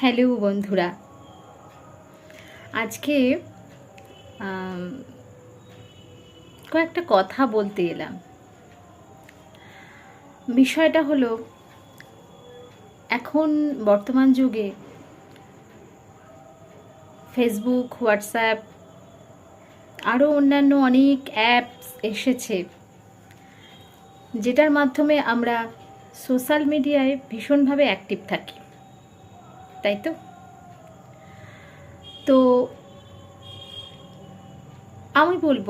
Hello বন্ধুরা। আজকে কয়েকটা কথা বলতে এলাম। বিষয়টা হলো, এখন বর্তমান যুগে ফেসবুক হোয়াটসঅ্যাপ আরও অন্যান্য অনেক অ্যাপস এসেছে, যেটার মাধ্যমে আমরা সোশ্যাল মিডিয়ায় ভীষণভাবে অ্যাক্টিভ থাকি। তাই তো? তো আমি বলব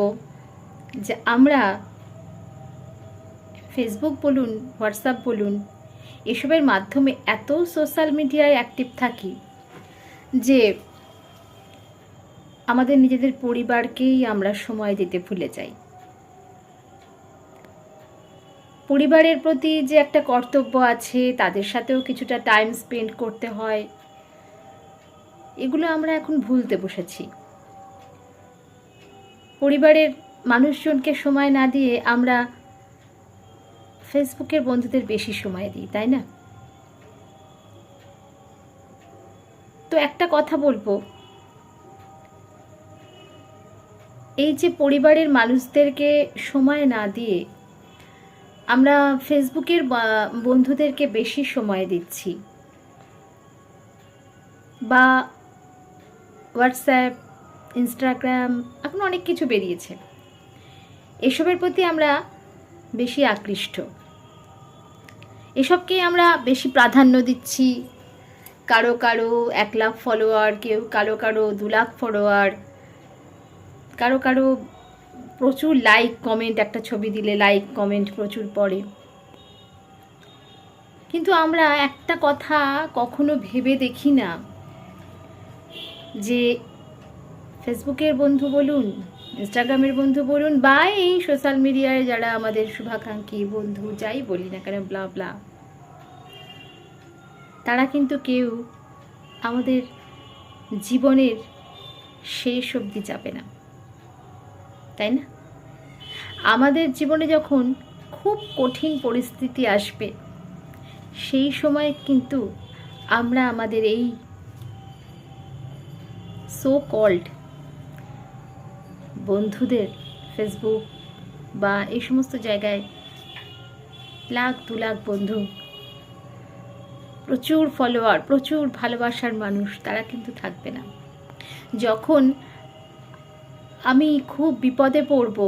যে আমরা ফেসবুক বলুন হোয়াটসঅ্যাপ বলুন, এসবের মাধ্যমে এত সোশ্যাল মিডিয়ায় অ্যাক্টিভ থাকি যে আমাদের নিজেদের পরিবারকেই আমরা সময় দিতে ভুলে যাই। পরিবারের প্রতি যে একটা কর্তব্য আছে, তাদের সাথেও কিছুটা টাইম স্পেন্ড করতে হয়, এগুলো আমরা এখন ভুলতে বসেছি। পরিবারের মানুষজনকে সময় না দিয়ে আমরা ফেসবুকের বন্ধুদের বেশি সময় দিই, তাই না? তো একটা কথা বলব, এই যে পরিবারের মানুষদেরকে সময় না দিয়ে আমরা ফেসবুকের বন্ধুদেরকে বেশি সময় দিচ্ছি। বা হোয়াটসঅ্যাপ, ইনস্টাগ্রাম, এখন অনেক কিছু বেরিয়েছে। এসবের প্রতি আমরা বেশি আকৃষ্ট। এসবকে আমরা বেশি প্রাধান্য দিচ্ছি। কারও কারও এক লাখ ফলোয়ার কেউ কারও কারও দু লাখ ফলোয়ার কারও কারও প্রচুর লাইক কমেন্ট একটা ছবি দিলে লাইক কমেন্ট প্রচুর পড়ে। কিন্তু আমরা একটা কথা কখনো ভেবে দেখি না যে ফেসবুকের বন্ধু বলুন ইনস্টাগ্রামের বন্ধু বলুন, বা এই সোশ্যাল মিডিয়ায় যারা আমাদের শুভাকাঙ্ক্ষী বন্ধু, যাই বলি না কেন ব্লা ব্লা তারা কিন্তু কেউ আমাদের জীবনের শেষ অবধি যাবে না। তাই না? আমাদের জীবনে যখন খুব কঠিন পরিস্থিতি আসবে, সেই সময় কিন্তু আমরা আমাদের এই সো কল্ড বন্ধুদের ফেসবুক বা এই সমস্ত জায়গায় লাখ, দু লাখ বন্ধু, প্রচুর ফলোয়ার প্রচুর ভালোবাসার মানুষ, তারা কিন্তু থাকবে না। যখন আমি খুব বিপদে পড়ব।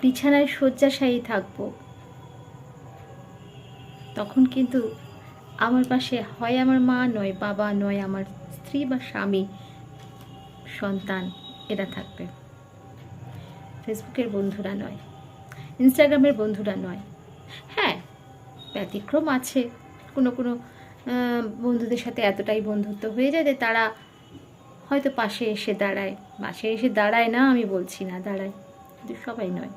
বিছানায় শয্যাশায়ী থাকব। তখন কিন্তু আমার পাশে হয় আমার মা, নয় বাবা, নয় আমার স্ত্রী বা স্বামী, সন্তান, এরা থাকবে। ফেসবুকের বন্ধুরা নয়, ইনস্টাগ্রামের বন্ধুরা নয়। হ্যাঁ ব্যতিক্রম আছে। কোনো কোনো বন্ধুদের সাথে এতটাই বন্ধুত্ব হয়ে যায় যে তারা হয়তো পাশে এসে দাঁড়ায়। পাশে এসে দাঁড়ায় না, আমি বলছি না, দাঁড়ায়। কিন্তু সবাই নয়।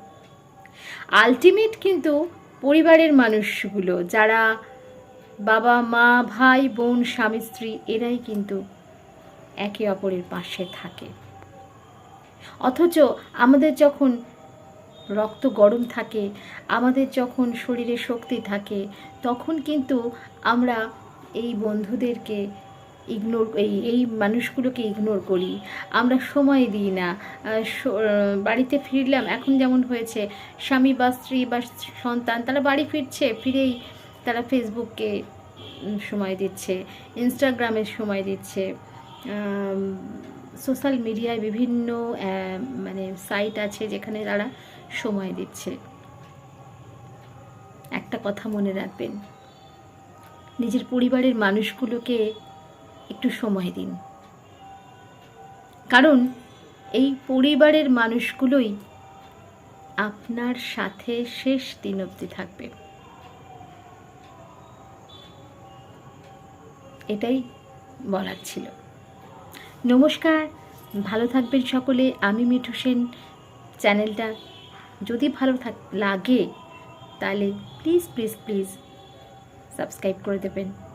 আলটিমেট কিন্তু পরিবারের মানুষগুলো, যারা বাবা, মা, ভাই, বোন, স্বামী, স্ত্রী, এরাই কিন্তু একে অপরের পাশে থাকে। অথচ আমাদের যখন রক্ত গরম থাকে, আমাদের যখন শরীরে শক্তি থাকে, তখন কিন্তু আমরা এই বন্ধুদেরকে ইগনোর এই এই মানুষগুলোকে ইগনোর করি। আমরা সময় দিই না। বাড়িতে ফিরলাম, এখন যেমন হয়েছে, স্বামী বা স্ত্রী বা সন্তান, তারা বাড়ি ফিরছে, ফিরেই তারা ফেসবুককে সময় দিচ্ছে ইনস্টাগ্রামে সময় দিচ্ছে সোশ্যাল মিডিয়ায় বিভিন্ন মানে সাইট আছে যেখানে তারা সময় দিচ্ছে। একটা কথা মনে রাখবেন, নিজের পরিবারের মানুষগুলোকে একটু সময় দিন। কারণ এই পরিবারের মানুষগুলোই আপনার সাথে শেষ দিন অবধি থাকবে। এটাই বলার ছিল। নমস্কার, ভালো থাকবেন সকলে। আমি মিঠু সেন। চ্যানেলটা যদি ভালো থাক, লাগে, তাহলে প্লিজ প্লিজ প্লিজ সাবস্ক্রাইব করে দেবেন।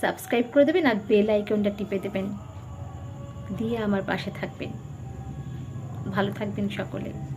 সাবস্ক্রাইব করে দেবেন আর বেল আইকনটা টিপে দেবেন। দিয়ে আমার পাশে থাকবেন। ভালো থাকবেন সকলে।